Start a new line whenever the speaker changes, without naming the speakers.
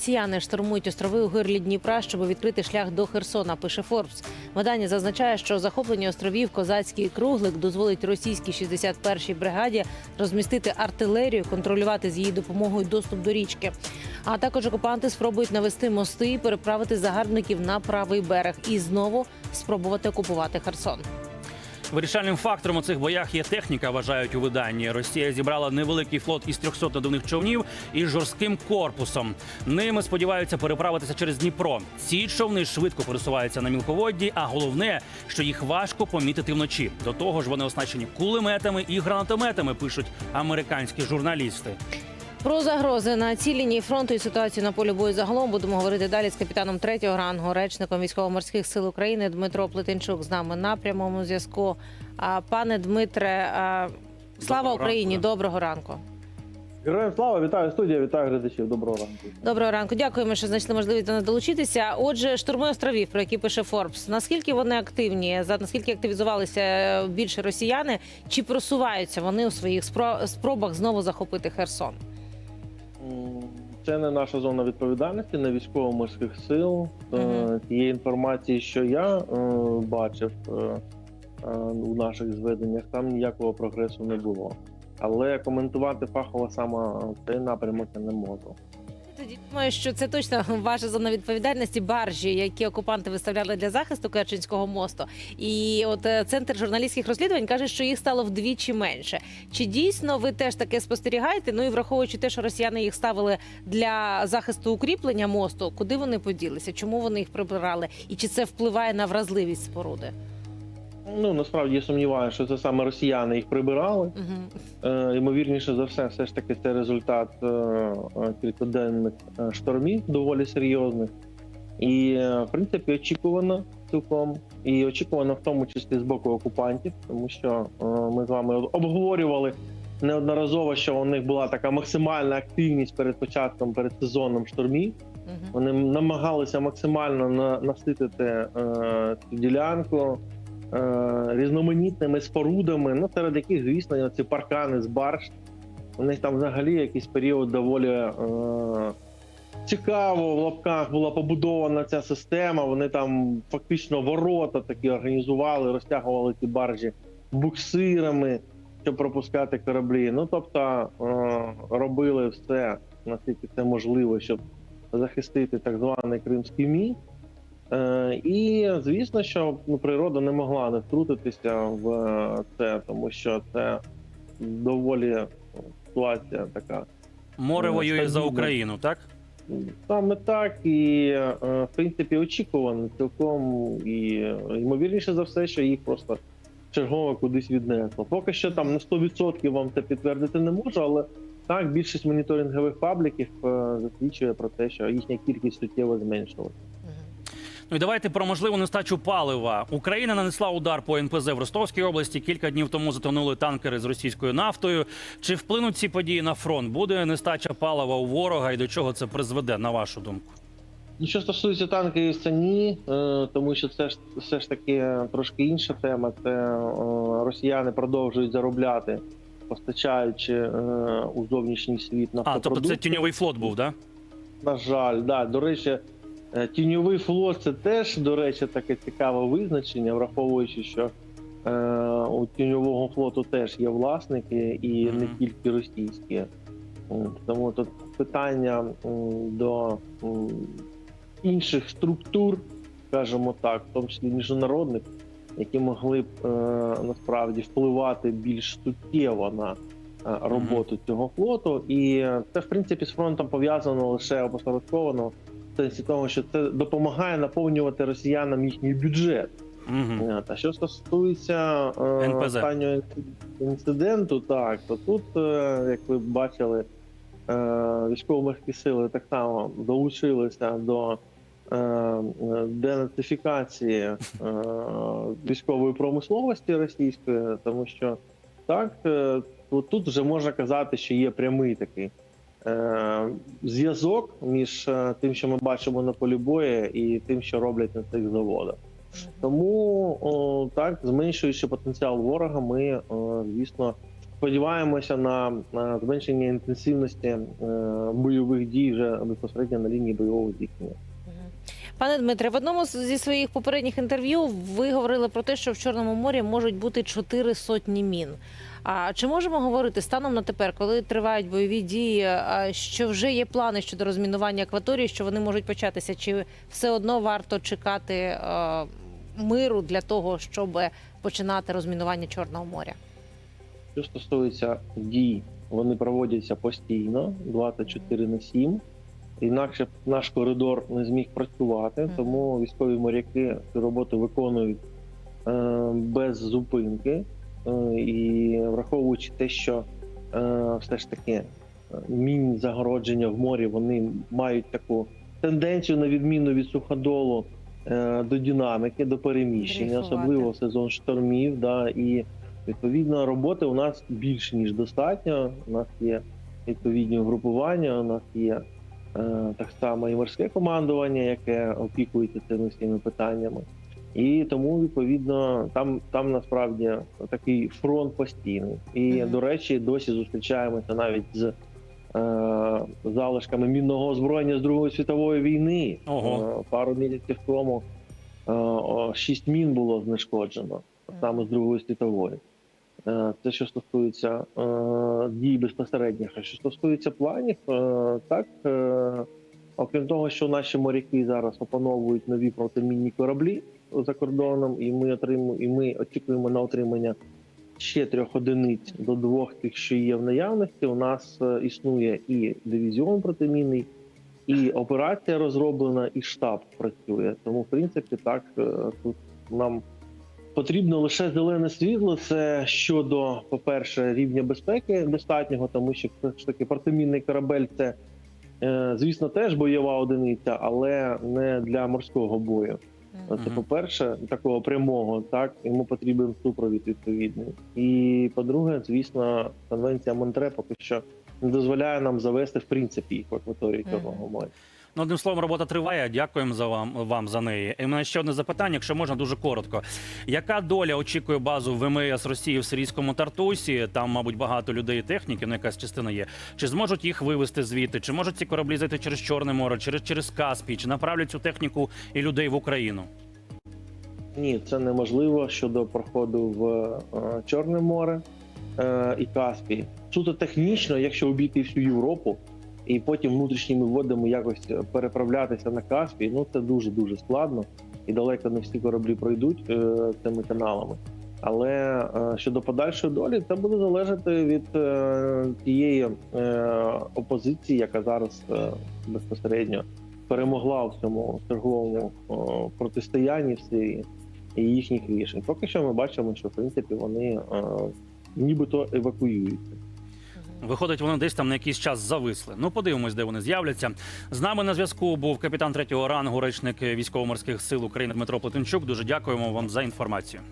Росіяни штурмують острови у гирлі Дніпра, щоб відкрити шлях до Херсона. Пише Форбс. Видання зазначає, що захоплення островів Козацький круглик дозволить російській 61-й бригаді розмістити артилерію, контролювати з її допомогою доступ до річки. А також окупанти спробують навести мости і переправити загарбників на правий берег і знову спробувати окупувати Херсон.
Вирішальним фактором у цих боях є техніка, вважають у виданні. Росія зібрала невеликий флот із 300 надувних човнів із жорстким корпусом. Ними сподіваються переправитися через Дніпро. Ці човни швидко пересуваються на мілководді, а головне, що їх важко помітити вночі. До того ж, вони оснащені кулеметами і гранатометами, пишуть американські журналісти.
Про загрози на цій лінії фронту і ситуацію на полі бою загалом будемо говорити далі з капітаном третього рангу, речником військово-морських сил України Дмитро Плетенчук з нами на прямому зв'язку. А, Пане Дмитре, а, слава
Доброго
Україні!
ранку.
Доброго ранку.
Героям слава, вітаю студія, вітаю глядачів. Доброго ранку.
Доброго ранку. Дякуємо, що знайшли можливість до нас долучитися. Отже, штурми островів, про які пише Форбс. Наскільки вони активні? За наскільки активізувалися е, більше росіяни? Чи просуваються вони у своїх спро- спробах знову захопити Херсон?
Це не наша зона відповідальності, не військово-морських сил.
Мгм.
Інформації, що я е, бачив е, у наших зведеннях, там ніякого прогресу не було. Але коментувати фахово саме цей напрямок я не можу.
Тоді думаю, що це точно ваша зона відповідальності баржі, які окупанти виставляли для захисту Керченського мосту. І от е, центр журналістських розслідувань каже, що їх стало вдвічі менше. Чи дійсно ви теж таке спостерігаєте? Ну і враховуючи те, що росіяни їх ставили для захисту укріплення мосту, куди вони поділися? Чому вони їх прибирали? І чи це впливає на вразливість споруди?
Ну насправді я сумніваюся, що це саме росіяни їх прибирали.
Угу.
Е, Ймовірніше за все, все ж таки це результат е, е, кількоденних е, штормів доволі серйозних. І, в принципі, очікувано цілком. І очікувано в тому числі з боку окупантів, тому що е, ми з вами обговорювали неодноразово, що у них була така максимальна активність перед початком, перед сезоном штормів.
Угу.
Вони намагалися максимально на- наситити е, цю ділянку різноманітними спорудами, ну серед яких, звісно, ці паркани з барж. У них там взагалі якийсь період доволі е, цікаво в лапках була побудована ця система. Вони там фактично ворота такі організували, розтягували ці баржі буксирами, щоб пропускати кораблі. Ну тобто е, робили все наскільки це можливо, щоб захистити так званий Кримський міст. Е, і звісно, що ну, природа не могла не втрутитися в е, це, тому що це доволі е, ситуація така.
Море
Ну,
воює за. Україну, так?
Саме так, і е, в принципі очікувано цілком, і е, ймовірніше за все, що їх просто чергово кудись віднесло. Поки що там на 100% вам це підтвердити не можу, але так більшість моніторингових пабліків е, засвідчує про те, що їхня кількість суттєво зменшилася.
Ну і давайте про можливу нестачу палива. Україна нанесла удар по НПЗ в Ростовській області. Кілька днів тому затонули танкери з російською нафтою. Чи вплинуть ці події на фронт? Буде нестача палива у ворога і до чого це призведе, на вашу думку?
Ну, що стосується танків, це ні, е, тому що це ж все ж таки трошки інша тема. Це е, росіяни продовжують заробляти, постачаючи е, у зовнішній світ
А, тобто це тіньовий флот був, да?
На жаль, да. До речі, тіньовий флот це теж, до речі, таке цікаве визначення, враховуючи, що е, у тіньового флоту теж є власники і не тільки російські. Тому тут питання до інших структур, скажімо так, в тому числі міжнародних, які могли б е, насправді впливати більш суттєво на е, роботу цього флоту. І е, це, в принципі, з фронтом пов'язано лише опосередковано сенсі того, що це допомагає наповнювати росіянам їхній бюджет.
Угу.
Та що стосується е,
НПЗ.
останнього інциденту, так то тут, е, як ви бачили, е, військово-морські сили так само долучилися до денацифікації військової промисловості російської, тому що так тут вже можна казати, що є прямий такий. Е, Зв'язок між е, тим, що ми бачимо на полі бою, і тим, що роблять на цих заводах. Тому о, так, зменшуючи потенціал ворога, ми, о, звісно, сподіваємося на, на зменшення інтенсивності е, бойових дій вже безпосередньо на лінії бойового зіткнення.
Пане Дмитре, в одному зі своїх попередніх інтерв'ю ви говорили про те, що в Чорному морі можуть бути чотири сотні мін. А чи можемо говорити станом на тепер, коли тривають бойові дії, що вже є плани щодо розмінування акваторії, що вони можуть початися? Чи все одно варто чекати е, миру для того, щоб починати розмінування Чорного моря?
Що стосується дій, вони проводяться постійно, 24 на 7. Інакше наш коридор не зміг працювати, тому військові моряки цю роботу виконують е, без зупинки. Е, і враховуючи те, що е, все ж таки е, мінні загородження в морі вони мають таку тенденцію, на відміну від суходолу, до динаміки, до переміщення, особливо в сезон штормів. Да, і Відповідно, роботи у нас більш ніж достатньо. У нас є відповідні групування, у нас є так само і морське командування, яке опікується цими всіми питаннями. І тому відповідно там, там насправді такий фронт постійний. І
Мгм.
до речі, досі зустрічаємося навіть з е, залишками мінного озброєння з Другої світової війни.
Ого.
Е, пару місяців тому е, о, шість мін було знешкоджено саме з Другої світової. Е, Це що стосується е, дій безпосередніх. А що стосується планів, е, так е, окрім того, що наші моряки зараз опановують нові протимінні кораблі за кордоном, і ми отримуємо, і ми очікуємо на отримання ще трьох одиниць до двох тих, що є в наявності. У нас е, існує і дивізіон протимінний, і операція розроблена, і штаб працює. Тому, в принципі, так е, тут нам потрібно лише зелене світло. Це щодо, по-перше, рівня безпеки достатнього, тому що все ж таки протимінний корабель це. Е, Звісно, теж бойова одиниця, але не для морського бою. Це по-перше, такого прямого, так йому потрібен супровід відповідний. І по-друге, звісно, конвенція Монтре поки що не дозволяє нам завести в принципі їх в акваторії. Чорного моря.
Ну, одним словом, робота триває. Дякуємо за вам вам за неї. І мене ще одне запитання, якщо можна, дуже коротко. Яка доля очікує базу ВМС Росії в сирійському Тартусі? Там, мабуть, багато людей і техніки, ну якась частина є. Чи зможуть їх вивезти звідти? Чи можуть ці кораблі зайти через Чорне море, через через Каспій? Чи направлять цю техніку і людей в Україну?
Ні, це неможливо щодо проходу в е, Чорне море е, і Каспій. Суто технічно, якщо обійти всю Європу і потім внутрішніми водами якось переправлятися на Каспій, ну це дуже дуже складно і далеко не всі кораблі пройдуть е, цими каналами. Але е, щодо подальшої долі, це буде залежати від е, тієї е, опозиції, яка зараз е, безпосередньо перемогла в цьому торговому о, протистоянні в Сирії і їхніх рішень. Поки що ми бачимо, що в принципі вони е, нібито евакуюються.
Виходить, вони десь там на якийсь час зависли. Ну, подивимось, де вони з'являться. З нами на зв'язку був капітан третього рангу, речник військово-морських сил України Дмитро Плетенчук. Дуже дякуємо вам за інформацію.